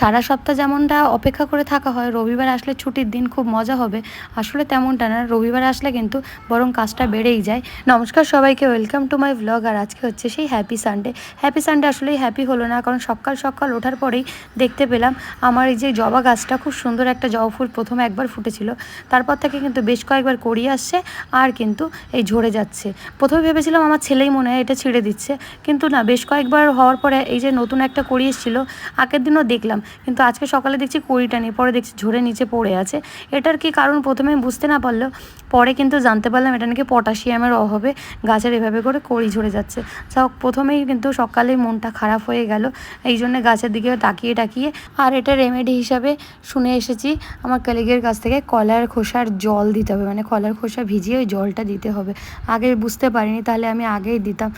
সারা সপ্তাহ যেমনটা অপেক্ষা করে থাকা হয়, রবিবার আসলে ছুটির দিন খুব মজা হবে। আসলে তেমনটা না, রবিবার আসলে কিন্তু বরং কাজটা বেড়েই যায়। নমস্কার সবাইকে ওয়েলকাম টু মাই ব্লগ আর আজকে হচ্ছে সেই হ্যাপি সানডে হ্যাপি সানডে আসলেই হ্যাপি হলো না, কারণ সকাল সকাল ওঠার পরেই দেখতে পেলাম আমার এই যে জবা গাছটা খুব সুন্দর একটা জবা ফুল প্রথমে একবার ফুটেছিল। তারপর থেকে কিন্তু বেশ কয়েকবার করিয়ে আসছে, আর কিন্তু এই ঝরে যাচ্ছে। প্রথমে ভেবেছিলাম আমার ছেলেই মনে হয় এটা ছিঁড়ে দিচ্ছে, কিন্তু না, বেশ কয়েকবার হওয়ার পরে এই যে নতুন একটা করি এসেছিল, আগের দিনও দেখলাম। কিন্তু আজকে সকালে দেখছি কড়িটা নেই, পরে দেখছি ঝরে নিচে পড়ে আছে। এটার কি কারণ? প্রথমে বুঝতে না পারলেও পরে কিন্তু জানতে পারলাম এটা নাকি পটাশিয়ামের অভাবে গাছের এভাবে করে কড়ি ঝরে যাচ্ছে। যা প্রথমেই কিন্তু সকালেই মনটা খারাপ হয়ে গেল, এই জন্য গাছের দিকে তাকিয়ে টাকিয়ে আর এটা রেমেডি হিসাবে শুনে এসেছি, আমার কলিগের কাছ থেকে কলার খোসার জল দিতে হবে মানে কলার খোসা ভিজিয়ে ওই জলটা দিতে হবে। আগে বুঝতে পারিনি, তাহলে আমি আগেই দিতাম।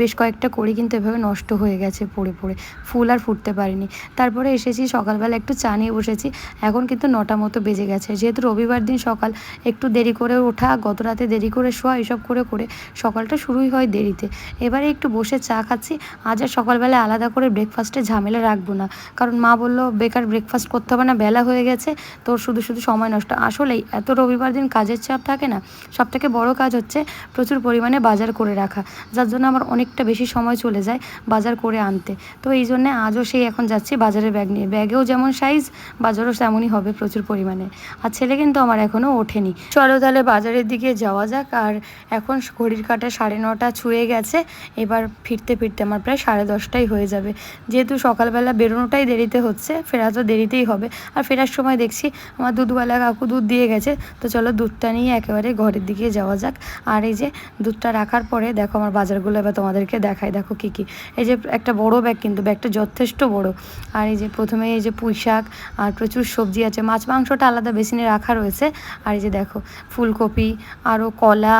বেশ কয়েকটা কড়ি কিন্তু এভাবে নষ্ট হয়ে গেছে পড়ে পড়ে, ফুল আর ফুটতে পারিনি। তারপরে এসেছি সকালবেলা একটু চা নিয়ে বসেছি। এখন কিন্তু নটা মতো বেজে গেছে। যেহেতু রবিবার দিন সকাল, একটু দেরি করে ওঠা, গত রাতে দেরি করে শোয়া, এসব করে করে সকালটা শুরুই হয় দেরিতে। এবারে একটু বসে চা খাচ্ছি। আজ আর সকালবেলা আলাদা করে ব্রেকফাস্টে ঝামেলা রাখব না। কারণ মা বলল, বেকার ব্রেকফাস্ট করতে হবে না, বেলা হয়ে গেছে। তোর শুধু শুধু সময় নষ্ট। আসলেই এত রবিবার দিন কাজের চাপ থাকে না। সব থেকে বড় কাজ হচ্ছে প্রচুর পরিমাণে বাজার করে রাখা। যার জন্য আমার অনেকটা বেশি সময় চলে যায় বাজার করে আনতে। তো এই জন্যে আজও সেই এখন যাচ্ছি বাজারের ব্যাগ নিয়ে। ব্যাগেও যেমন সাইজ বাজারও তেমনই হবে প্রচুর পরিমাণে। আর ছেলে কিন্তু আমার এখনও ওঠেনি। চলো তাহলে বাজারের দিকে যাওয়া যাক। আর এখন ঘড়ির কাটা সাড়ে নটা ছুঁয়ে গেছে। এবার ফিরতে ফিরতে আমার প্রায় সাড়ে দশটাই হয়ে যাবে। যেহেতু সকালবেলা বেরোনোটাই দেরিতে হচ্ছে ফেরা তো দেরিতেই হবে। আর ফেরার সময় দেখছি আমার দুধওয়ালা কাকু দুধ দিয়ে গেছে। তো চলো দুধটা নিয়ে একেবারে ঘরের দিকে যাওয়া যাক। আর এই যে দুধটা রাখার পরে দেখো আমার বাজারগুলো এবার তোমাদেরকে দেখাই। দেখো কী কী। এই যে একটা বড় ব্যাগ কিন্তু ব্যাগটা যথেষ্ট বড়। আর এই যে প্রথমে এই যে পুঁই শাক আর প্রচুর সবজি আছে, মাছ মাংসটা আলাদা বেসিনে রাখা রয়েছে। আর এই যে দেখো, ফুলকপি আরও কলা,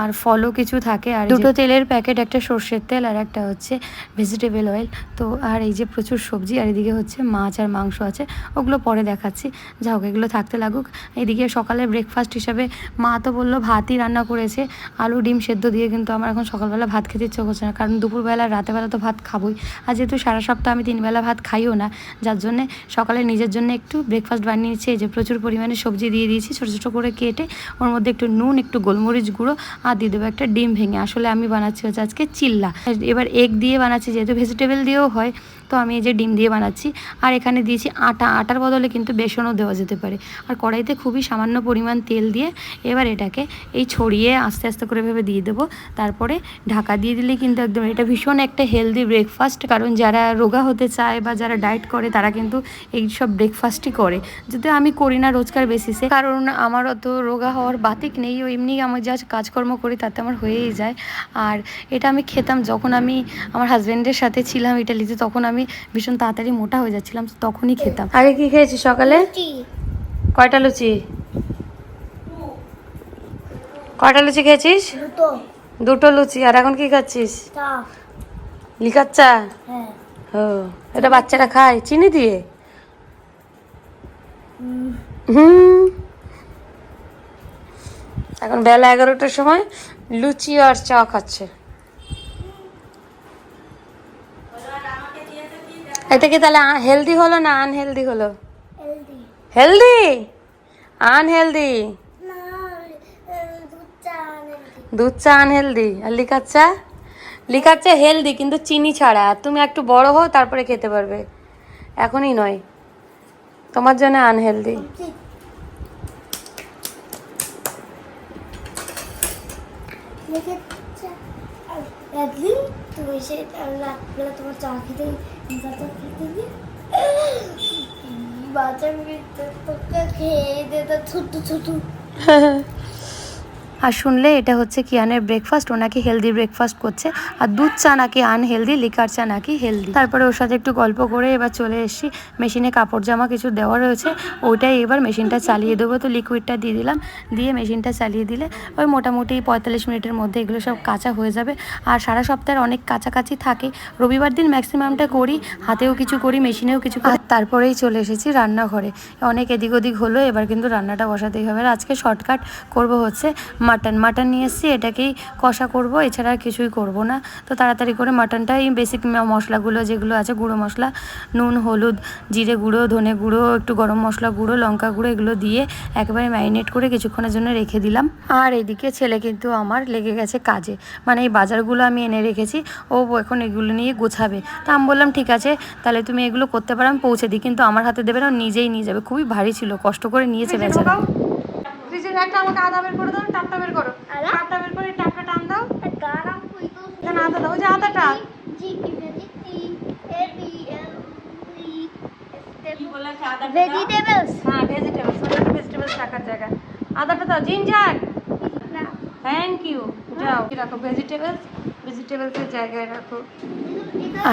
আর ফলও কিছু থাকে। আর দুটো তেলের প্যাকেট, একটা সর্ষের তেল আর একটা হচ্ছে ভেজিটেবল অয়েল তো আর এই যে প্রচুর সবজি, আর এদিকে হচ্ছে মাছ আর মাংস আছে, ওগুলো পরে দেখাচ্ছি। যা হোক, এগুলো থাকতে লাগুক। এদিকে সকালে ব্রেকফাস্ট হিসাবে মা তো বলল ভাতই রান্না করেছে। আলু ডিম সেদ্ধ দিয়ে কিন্তু আমার এখন সকালবেলা ভাত খেতে ইচ্ছে করছে না। কারণ দুপুরবেলা রাতেবেলা তো ভাত খাবোই। আর যেহেতু সারা সপ্তাহ আমি তিনবেলা ভাত খাইও না যার জন্যে সকালে নিজের জন্য একটু ব্রেকফাস্ট বানিয়েছি নিয়েছি। এই যে প্রচুর পরিমাণে সবজি দিয়ে দিয়েছি, ছোটো ছোটো করে কেটে ওর মধ্যে একটু নুন, একটু গোলমরিচ গুঁড়ো আর দিয়ে দেবো একটা ডিম ভেঙে। আসলে আমি বানাচ্ছি হচ্ছে আজকে চিল্লা। এবার এগ দিয়ে বানাচ্ছি, যেহেতু ভেজিটেবল দিয়েও হয় তো আমি এই যে ডিম দিয়ে বানাচ্ছি, আর এখানে দিয়েছি আটা। আটার বদলে কিন্তু বেসনও দেওয়া যেতে পারে। আর কড়াইতে খুবই সামান্য পরিমাণ তেল দিয়ে এবার এটাকে এই ছড়িয়ে আস্তে আস্তে করে ভেবে দিয়ে দেবো। তারপরে ঢাকা দিয়ে দিলে কিন্তু একদম এটা ভীষণ একটা হেলদি ব্রেকফাস্ট কারণ যারা রোগা হতে চায় বা যারা ডায়েট করে, তারা কিন্তু এই সব ব্রেকফাস্টই করে। যদি আমি করি না রোজকার বেসিসে কারণ আমার অত রোগা হওয়ার বাতিক নেই। ও এমনি আমি যা কাজকর্ম করি, তাতে আমার হয়েই যায়। আর এটা আমি খেতাম যখন আমি আমার হাজব্যান্ডের সাথে ছিলাম ইটালিতে তখন আমি ভীষণ তাড়াতাড়ি মোটা হয়ে যাচ্ছিলাম তো তখনই খেতাম। আগে কি খেয়েছি সকালে? কয়টা লুচি? কয়টা লুচি খেয়েছিস? দুটো। দুটো লুচি আর এখন কি খাচ্ছিস? চা লিকার চা? হ্যাঁ। ও এটা বাচ্চারা খায় চিনি দিয়ে? হুম। এখন বেলা এগারোটার সময় লুচি আর চা খাচ্ছে। এটা কি তাহলে হেলদি হলো না আনহেলদি হলো? হেলদি আনহেলদি দুধ চা আনহেলদি আর লিকার চা? লিকার চা হেলদি কিন্তু চিনি ছাড়া। আর তুমি একটু বড় হও তারপরে খেতে পারবে। এখনই নয়। তোমার জন্য আনহেলদি একদিন তুমি তোমার চা খেতে বাচ্চা তোকে খেয়ে দিত ছোট ছোট আর শুনলে এটা হচ্ছে কিয়ানের ব্রেকফাস্ট ও নাকি হেলদি ব্রেকফাস্ট করছে। আর দুধ চা নাকি আনহেলদি লিকার চা নাকি হেলদি তারপরে ওর সাথে একটু গল্প করে এবার চলে এসেছি। মেশিনে কাপড় জামা কিছু দেওয়া রয়েছে, ওইটাই এবার মেশিনটা চালিয়ে দেবো। তো লিকুইডটা দিয়ে দিলাম, দিয়ে মেশিনটা চালিয়ে দিলে ওই মোটামুটি পঁয়তাল্লিশ মিনিটের মধ্যে এগুলো সব কাঁচা হয়ে যাবে। আর সারা সপ্তাহের অনেক কাছাকাছি থাকে। রবিবার দিন ম্যাক্সিমামটা করি, হাতেও কিছু করি মেশিনেও কিছু করি। তারপরেই চলে এসেছি রান্নাঘরে। অনেক এদিক ওদিক হলো, এবার কিন্তু রান্নাটা বসাতেই হবে। আর আজকে শর্টকাট করব হচ্ছে মাটন মাটন নিয়ে এসেছি, এটাকেই কষা করব, এছাড়া আর কিছুই করব না। তো তাড়াতাড়ি করে মাটনটা এই বেসিক মশলাগুলো যেগুলো আছে, গুঁড়ো মশলা, নুন, হলুদ, জিরে গুঁড়ো, ধনে গুঁড়ো, একটু গরম মশলা গুঁড়ো, লঙ্কা গুঁড়ো, এগুলো দিয়ে একেবারে ম্যারিনেট করে কিছুক্ষণের জন্য রেখে দিলাম। আর এদিকে ছেলে কিন্তু আমার লেগে গেছে কাজে। মানে এই বাজারগুলো আমি এনে রেখেছি, ও এখন এগুলো নিয়ে গোছাবে। তা আমি বললাম, ঠিক আছে, তাহলে তুমি এগুলো করতে পারো, আমি পৌঁছে দিই। কিন্তু আমার হাতে দেবে না নিজেই নিয়ে যাবে। খুবই ভারী ছিল, কষ্ট করে নিয়েছে বেচারা ফ্রিজের একটা আমাকে আদা বের করে দাও টাপটা বের করো। আদা? টাপটা বের করে টাপটা টান দাও। এখানে আদা দাও ওই যে আদাটা। জি কি ভেজিটি এ বি এল কি বললে আদা ভেজিটেবলস হ্যাঁ ভেজিটেবলস ভেজিটেবলস রাখার জায়গা। আদাটা দাও জিঞ্জার। থ্যাংক ইউ যাও। রাখো ভেজিটেবলস ভেজিটেবলসের জায়গায় রাখো।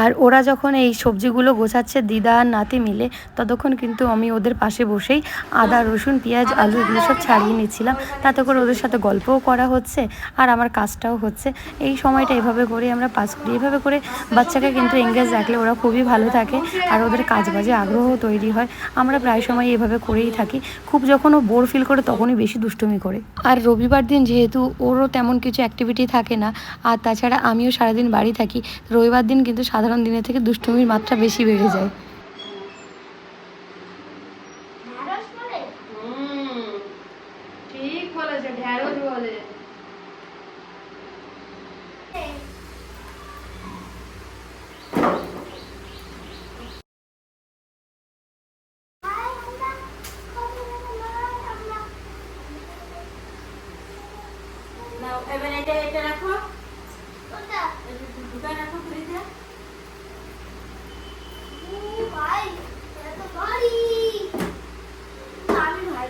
আর ওরা যখন এই সবজিগুলো গোছাচ্ছে, দিদা আর নাতি মিলে, ততক্ষণ কিন্তু আমি ওদের পাশে বসেই আদা, রসুন, পেঁয়াজ, আলু এগুলো সব ছাড়িয়ে নিচ্ছিলাম। তাতে করে ওদের সাথে গল্পও করা হচ্ছে আর আমার কাজটাও হচ্ছে। এই সময়টা এভাবে করে আমরা পাস করি। এভাবে করে বাচ্চাকে কিন্তু এঙ্গেজ রাখলে ওরা খুবই ভালো থাকে আর ওদের কাজ বাজে আগ্রহ তৈরি হয়। আমরা প্রায় সময় এভাবে করেই থাকি। খুব যখন ও বোর ফিল করে, তখনই বেশি দুষ্টুমি করে। আর রবিবার দিন যেহেতু ওরও তেমন কিছু অ্যাক্টিভিটি থাকে না, আর তাছাড়া আমিও সারাদিন বাড়ি থাকি, রবিবার দিন কিন্তু সাধারণ দিনের থেকে দুষ্টুমির মাত্রা বেশি বেড়ে যায় ঢেঁড়স বলে ঠিক বলেছে ঢ্যাঁড়স বলে নাও এবার এটা এটা রাখো কোনটা এটা দুটো রাখো ফ্রিজে ও ভাই এটা তো ভারী আমি ভাই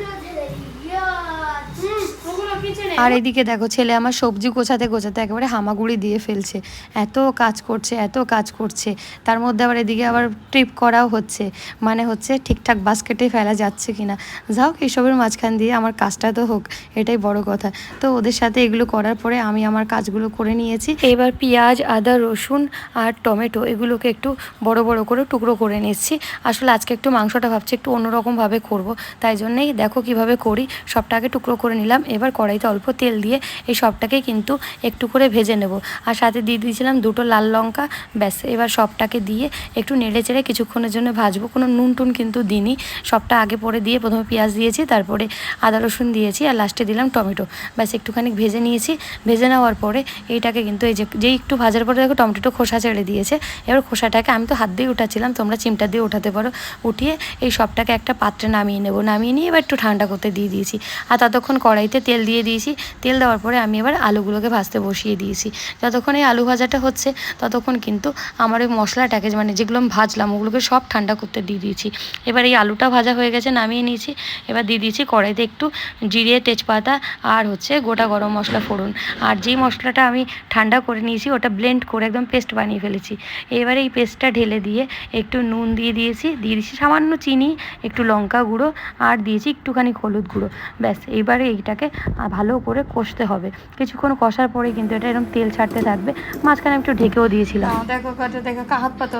আর এদিকে দেখো, ছেলে আমার সবজি গোছাতে গোছাতে একেবারে হামাগুড়ি দিয়ে ফেলছে। এত কাজ করছে, এত কাজ করছে। তার মধ্যে আবার এদিকে আবার ট্রিপ করাও হচ্ছে। মানে হচ্ছে ঠিকঠাক বাস্কেটে ফেলা যাচ্ছে কিনা। যাও এইসবের মাঝখান দিয়ে আমার কাজটা তো হোক, এটাই বড় কথা। তো ওদের সাথে এগুলো করার পরে আমি আমার কাজগুলো করে নিয়েছি। এবার পেঁয়াজ, আদা, রসুন আর টমেটো এগুলোকে একটু বড় বড় করে টুকরো করে নিচ্ছি। আসলে আজকে একটু মাংসটা ভাবছি একটু অন্যরকমভাবে করব। তাই জন্যেই দেখো কীভাবে করি। সবটাকে টুকরো করে নিলাম। এবার কড়াইতে অল্প তেল দিয়ে এই সবটাকে কিন্তু একটু করে ভেজে নেব। আর সাথে দিয়ে দিয়েছিলাম দুটো লাল লঙ্কা, ব্যাস। এবার সবটাকে দিয়ে একটু নেড়ে চেড়ে কিছুক্ষণের জন্য ভাজবো। কোনো নুন টুন কিন্তু দিইনি। সবটা আগে পরে দিয়ে প্রথমে পেঁয়াজ দিয়েছি, তারপরে আদা রসুন দিয়েছি, আর লাস্টে দিলাম টমেটো। ব্যাস, একটুখানি ভেজে নিয়েছি। ভেজে নেওয়ার পরে এইটাকে কিন্তু এই যে, যেই একটু ভাজার পরে দেখো টমেটোটা খোসা ছেড়ে দিয়েছে। এবার খোসাটাকে আমি তো হাত দিয়ে উঠাচ্ছিলাম, তোমরা চিমটা দিয়ে উঠাতে পারো। উঠিয়ে এই সবটাকে একটা পাত্রে নামিয়ে নেব। নামিয়ে নিয়ে এবার একটু ঠান্ডা করতে দিয়ে দিয়েছি। আর ততক্ষণ কড়াইতে তেল দিয়ে দিয়েছি। তেল দেওয়ার পরে আমি এবার আলুগুলোকে ভাজতে বসিয়ে দিয়েছি। যতক্ষণ এই আলু ভাজাটা হচ্ছে, ততক্ষণ কিন্তু আমার ওই মশলাটাকে মানে যেগুলো আমি ভাজলাম, ওগুলোকে সব ঠান্ডা করতে দিয়ে দিয়েছি। এবার এই আলুটা ভাজা হয়ে গেছে, নামিয়ে নিয়েছি। এবার দিয়ে দিয়েছি কড়াইতে একটু জিরে, তেজপাতা আর হচ্ছে গোটা গরম মশলা ফোড়ন। আর যেই মশলাটা আমি ঠান্ডা করে নিয়েছি, ওটা ব্লেন্ড করে একদম পেস্ট বানিয়ে ফেলেছি। এবারে এই পেস্টটা ঢেলে দিয়ে একটু নুন দিয়ে দিয়েছি। দিয়ে দিয়েছি সামান্য চিনি, একটু লঙ্কা গুঁড়ো আর দিয়েছি একটুখানি হলুদ গুঁড়ো। ব্যাস, এইবারে এইটাকে ভালো করে কষতে হবে। কিছুক্ষণ কষার পরে কিন্তু এটা এরকম তেল ছাড়তে থাকবে। মাঝখানে একটু ঢেকেও দিয়েছিলাম। দেখো কত দেখো কা হাত পাতো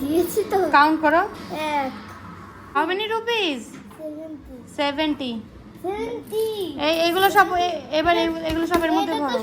দিয়েছি তো। কাউন্ট করো। হাউ মেনি রুপিস সেভেন্টি এই এগুলো সব এ- এবার এগুলো- সব এর মধ্যে ভরো।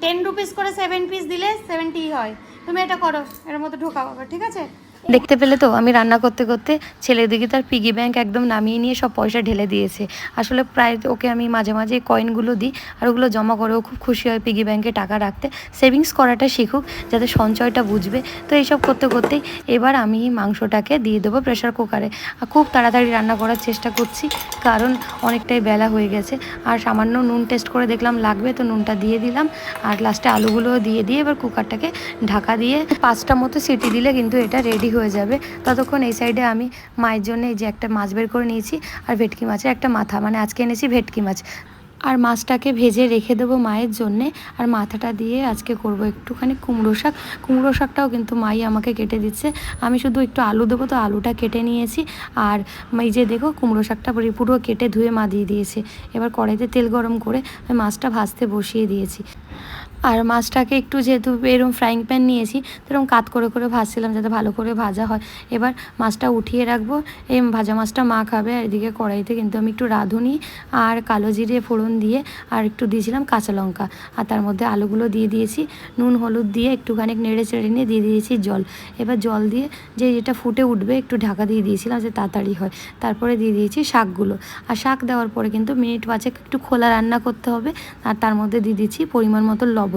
টেন রুপিস করে সেভেন পিস দিলে সেভেন্টি হয়। তুমি এটা করো এর মধ্যে ঢোকাও আবার ঠিক আছে? দেখতে পেলে তো? আমি রান্না করতে করতে ছেলের দিকে তার পিগি ব্যাংক একদম নামিয়ে নিয়ে সব পয়সা ঢেলে দিয়েছে। আসলে প্রায় ওকে আমি মাঝে মাঝে কয়েনগুলো দিই আর ওগুলো জমা করে ও খুব খুশি হয় পিগি ব্যাংকে টাকা রাখতে। সেভিংস করাটা শিখুক, যাতে সঞ্চয়টা বুঝবে। তো এইসব করতে করতেই এবার আমি মাংসটাকে দিয়ে দেবো প্রেশার কুকারে আর খুব তাড়াতাড়ি রান্না করার চেষ্টা করছি, কারণ অনেকটাই বেলা হয়ে গেছে। আর সামান্য নুন টেস্ট করে দেখলাম লাগবে, তো নুনটা দিয়ে দিলাম। আর লাস্টে আলুগুলোও দিয়ে দিয়ে এবার কুকারটাকে ঢাকা দিয়ে পাঁচটা মতো সিটি দিলে কিন্তু এটা রেডি হয়ে যাবে। ততক্ষণ এই সাইডে আমি মায়ের জন্য এই যে একটা মাছ বের করে নিয়েছি আর ভেটকি মাছের একটা মাথা। মানে আজকে এনেছি ভেটকি মাছ। আর মাছটাকে ভেজে রেখে দেবো মায়ের জন্যে। আর মাথাটা দিয়ে আজকে করব একটুখানি কুমড়ো শাক। কুমড়ো শাকটাও কিন্তু মাই আমাকে কেটে দিচ্ছে। আমি শুধু একটু আলু দেবো তো আলুটা কেটে নিয়েছি। আর এই যে দেখো কুমড়ো শাকটা পুরো- কেটে ধুয়ে মা দিয়ে দিয়েছে। এবার কড়াইতে তেল গরম করে মাছটা ভাজতে বসিয়ে দিয়েছি। আর মাছটাকে একটু যেহেতু এরকম ফ্রাইং প্যান নিয়েছি এরকম কাত করে করে ভাজছিলাম যাতে ভালো করে ভাজা হয়। এবার মাছটা উঠিয়ে রাখব। এই ভাজা মাছটা মা খাবে আর এদিকে কড়াইতে কিন্তু আমি একটু রাঁধুনি আর কালো জিরে, ফোড়ন দিয়ে আর একটু দিয়েছিলাম কাঁচা লঙ্কা। আর তার মধ্যে আলুগুলো দিয়ে দিয়েছি, নুন, হলুদ দিয়ে একটুখানি নেড়ে চেড়ে নিয়ে দিয়ে দিয়েছি জল। এবার জল দিয়ে যে যেটা ফুটে উঠবে একটু ঢাকা দিয়ে দিয়েছিলাম যে তাড়াতাড়ি হয়। তারপরে দিয়ে দিয়েছি শাকগুলো। আর শাক দেওয়ার পরে কিন্তু মিনিট পাঁচেক একটু খোলা রান্না করতে হবে। আর তার মধ্যে দিয়ে দিয়েছি পরিমাণ মতো লবণ।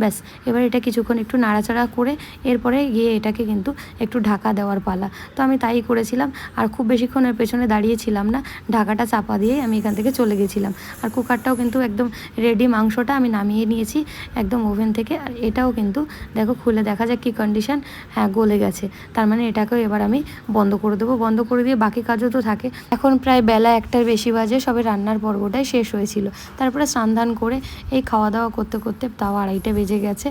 ব্যাস, এবার এটা কিছুক্ষণ একটু নাড়াচাড়া করে এরপরে গিয়ে এটাকে কিন্তু একটু ঢাকা দেওয়ার পালা। তো আমি তাই করেছিলাম, আর খুব বেশিক্ষণের পেছনে দাঁড়িয়েছিলাম না, ঢাকাটা চাপা দিয়ে আমি এখান থেকে চলে গেছিলাম। আর কুকারটাও কিন্তু একদম রেডি মাংসটা আমি নামিয়ে নিয়েছি একদম ওভেন থেকে, আর এটাও কিন্তু দেখো খুলে দেখা যাক কী কন্ডিশন হ্যাঁ গলে গেছে। তার মানে এটাকেও এবার আমি বন্ধ করে দেবো। বন্ধ করে দিয়ে বাকি কাজও তো থাকে। এখন প্রায় বেলা একটার বেশি বাজে, সবে রান্নার পর্বটাই শেষ হয়েছিল। তারপরে স্নান করে এই খাওয়া দাওয়া করতে করতে তাও আড়াইটা বেজে গেছে।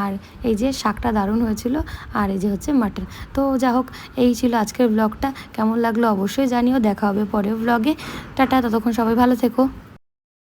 আর এই যে শাকটা দারুণ হয়েছিল, আর এই যে হচ্ছে মাটন। তো যা হোক, এই ছিল আজকের ব্লগটা। কেমন লাগল অবশ্যই জানিও। দেখা হবে পরের ব্লগে। টাটা, ততক্ষণ সবাই ভালো থেকো।